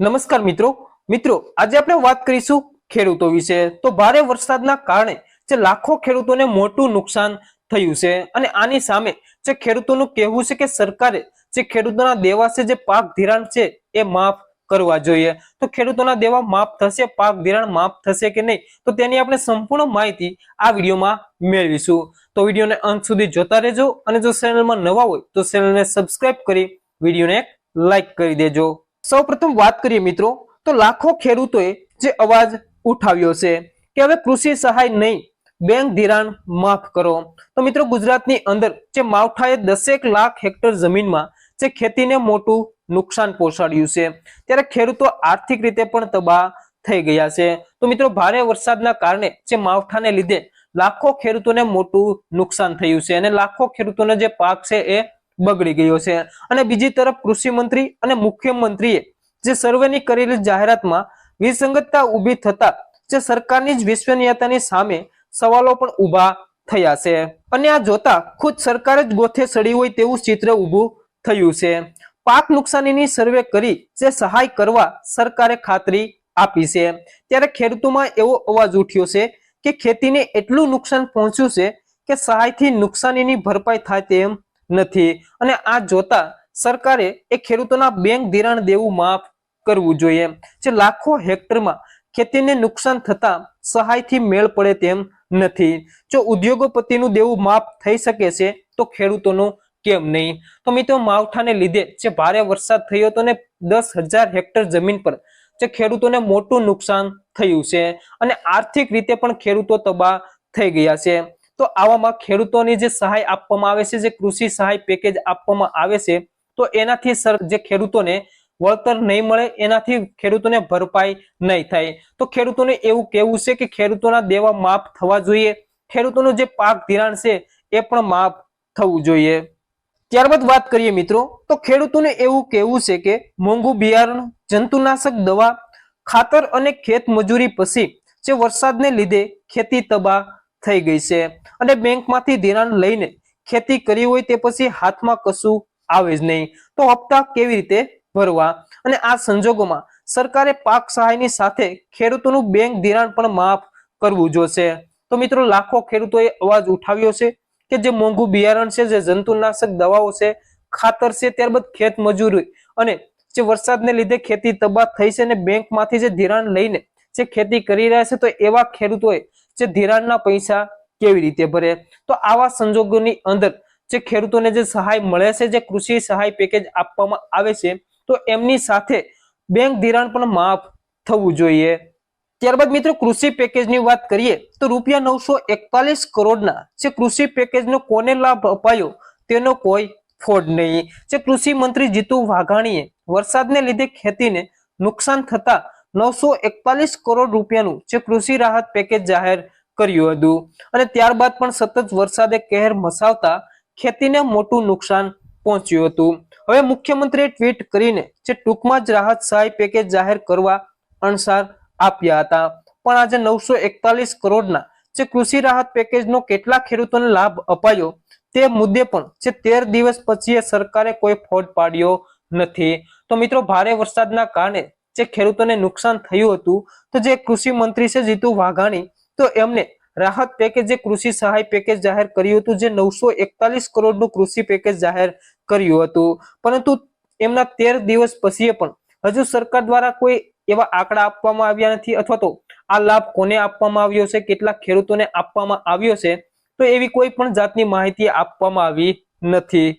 નમસ્કાર મિત્રો. મિત્રો, આજે આપણે વાત કરીશું ખેડૂતો વિશે. તો ભારે વરસાદના કારણે જે લાખો ખેડૂતોને મોટું નુકસાન થયું છે અને આની સામે જે ખેડૂતોનું કહેવું છે કે સરકારે જે ખેડૂતોના દેવા છે, જે પાક ધિરાણ છે, એ માફ કરવા જોઈએ. તો ખેડૂતોના દેવા માફ થશે, પાક ધિરાણ માફ થશે કે નહીં? તો તેની આપણે સંપૂર્ણ માહિતી આ વિડીયોમાં મેળવીશું. તો વિડીયોને અંત સુધી જોતા રહેજો અને જો ચેનલમાં નવા હોય તો ચેનલને સબસ્ક્રાઇબ કરી વિડીયોને એક લાઈક કરી દેજો. સૌપ્રથમ વાત કરીએ મિત્રો, તો લાખો ખેડૂતોએ જે અવાજ ઉઠાવ્યો છે કે હવે કૃષિ સહાય નહીં, બેંક ધિરાણ માફ કરો. તો મિત્રો ગુજરાતની અંદર જે માવઠાએ દસેક લાખ હેક્ટર જમીનમાં જે ખેતીને મોટું નુકસાન પહોંચાડ્યું છે, ત્યારે ખેડૂતો આર્થિક રીતે પણ તબાહ થઈ ગયા છે. તો મિત્રો ભારે વરસાદના કારણે જે માવઠાને લીધે લાખો ખેડૂતોને મોટું નુકસાન થયું છે અને લાખો ખેડૂતોનો જે પાક છે એ બગડી ગયો છે. અને બીજી તરફ કૃષિ મંત્રી અને મુખ્યમંત્રીએ જે સર્વેની કરેલી જાહેરાતમાં વિસંગતતા ઊભી થતા જે સરકારની જ વિશ્વનીયતાની સામે સવાલો પણ ઊભા થયા છે. અને આ જોતા ખુદ સરકાર જ ગોથે સડી હોય તેવું ચિત્ર ઊભું થયું છે. પાક નુકસાનીની સર્વે કરી જે સહાય કરવા સરકારે ખાતરી આપી છે. ત્યારે ખેડૂતોમાં એવો અવાજ ઉઠ્યો છે કે ખેતીને એટલું નુકસાન પહોંચ્યું છે કે સહાયથી નુકસાનીની ભરપાઈ થાય તેમ નથી. અને આ જોતા સરકારે એ ખેડૂતોના બેંક ધિરાણ દેવું માફ કરવું જોઈએ. જે લાખો હેક્ટરમાં ખેતીને નુકસાન થતા સહાયથી મેળ પડે તેમ નથી. જો ઉદ્યોગપતિનું દેવું માફ થઈ શકે છે, તો ખેડૂતોનું કેમ નહીં? તો મિત્રો, માવઠાને લીધે જે ભારે વરસાદ થયો હતો ને, દસ હજાર હેક્ટર જમીન પર જે ખેડૂતોને મોટું નુકસાન થયું છે. અને આર્થિક રીતે પણ ખેડૂતો તબાહ થઈ ગયા છે. તો આવામાં ખેડૂતોની જે સહાય આપવામાં આવે છે, જે કૃષિ સહાય પેકેજ આપવામાં આવે છે, તો એનાથી જે ખેડૂતોને વળતર નહીં મળે, એનાથી ખેડૂતોને ભરપાઈ નહીં થાય. તો ખેડૂતોને એવું કહેવું છે કે ખેડૂતોના દેવા માફ થવા જોઈએ. ખેડૂતોનું જે પાક ધિરાણ છે, એ પણ માફ થવું જોઈએ. ત્યારબાદ વાત કરીએ મિત્રો, તો ખેડૂતોને એવું કહેવું છે કે મોંઘું બિયારણ, જંતુનાશક દવા, ખાતર અને ખેત મજૂરી પછી જે વરસાદને લીધે ખેતી તબાહ થઈ ગઈ છે. અને બેંકમાંથી ધિરાણ લઈને ખેતી કરી હોય તે પછી હાથમાં કશું આવે જ નહીં. તો હપ્તા કેવી રીતે ભરવા? અને આ સંજોગોમાં સરકારે પાક સહાયની સાથે ખેડૂતોનું બેંક ધિરાણ પણ માફ કરવું જોશે. તો મિત્રો, લાખો ખેડૂતોએ અવાજ ઉઠાવ્યો છે કે જે મોંઘું બિયારણ છે, જે જંતુનાશક દવાઓ છે, ખાતર છે, ત્યારબાદ ખેત મજૂરી અને જે વરસાદને લીધે ખેતી તબાહ થઈ છે અને બેંકમાંથી જે ધિરાણ લઈને જે ખેતી કરી રહ્યા છે, તો એવા ખેડૂતોએ જે ધિરાણના પૈસા કેવી રીતે ભરે? તો આવા સંજોગોની અંદર જે ખેડૂતોને જે સહાય મળે છે, જે કૃષિ સહાય પેકેજ આપવામાં આવે છે, તો એમની સાથે બેંક ધિરાણ પણ માફ થવું જોઈએ. ત્યારબાદ મિત્રો, કૃષિ પેકેજની વાત કરીએ, તો રૂપિયા નવસો એકતાલીસ કરોડના જે કૃષિ પેકેજનો કોને લાભ અપાયો? તેનો કોઈ ફોડ નહીં. જે કૃષિ મંત્રી જીતુ વાઘાણીએ વરસાદને લીધે ખેતીને નુકસાન થતા નવસો એકતાલીસ કરોડ રૂપિયાનું જે કૃષિ રાહત પેકેજ જાહેર કર્યું હતું. અને ત્યારબાદ પણ સતત વરસાદે કહેર મસાવતા ખેતીને મોટું નુકસાન પહોંચ્યું હતું. હવે મુખ્યમંત્રીએ ટ્વીટ કરીને જે ટૂંકમાં જ રાહત સહાય પેકેજ જાહેર કરવા અણસાર આપ્યા હતા. પણ આજે નવસો એકતાલીસ કરોડના જે કૃષિ રાહત પેકેજનો કેટલા ખેડૂતોને લાભ અપાયો તે મુદ્દે પણ જે તેર દિવસ પછી સરકારે કોઈ ફોડ પાડ્યો નથી. તો મિત્રો, ભારે વરસાદના કારણે જે ખેડૂતોને નુકસાન થયું હતું, તો જે કૃષિ મંત્રી છે જીતુ વાઘાણી, તો એમને રાહત પેકેજ જે કૃષિ સહાય પેકેજ જાહેર કર્યું હતું, જે નવસો એકતાલીસ કરોડનું કૃષિ પેકેજ જાહેર કર્યું હતું. પરંતુ એમના તેર દિવસ પછી પણ હજુ સરકાર દ્વારા કોઈ એવા આંકડા આપવામાં આવ્યા નથી, અથવા તો આ લાભ કોને આપવામાં આવ્યો છે કેટલા ખેડૂતોને આપવામાં આવ્યો છે, તો એવી કોઈ પણ જાતની માહિતી આપવામાં આવી નથી.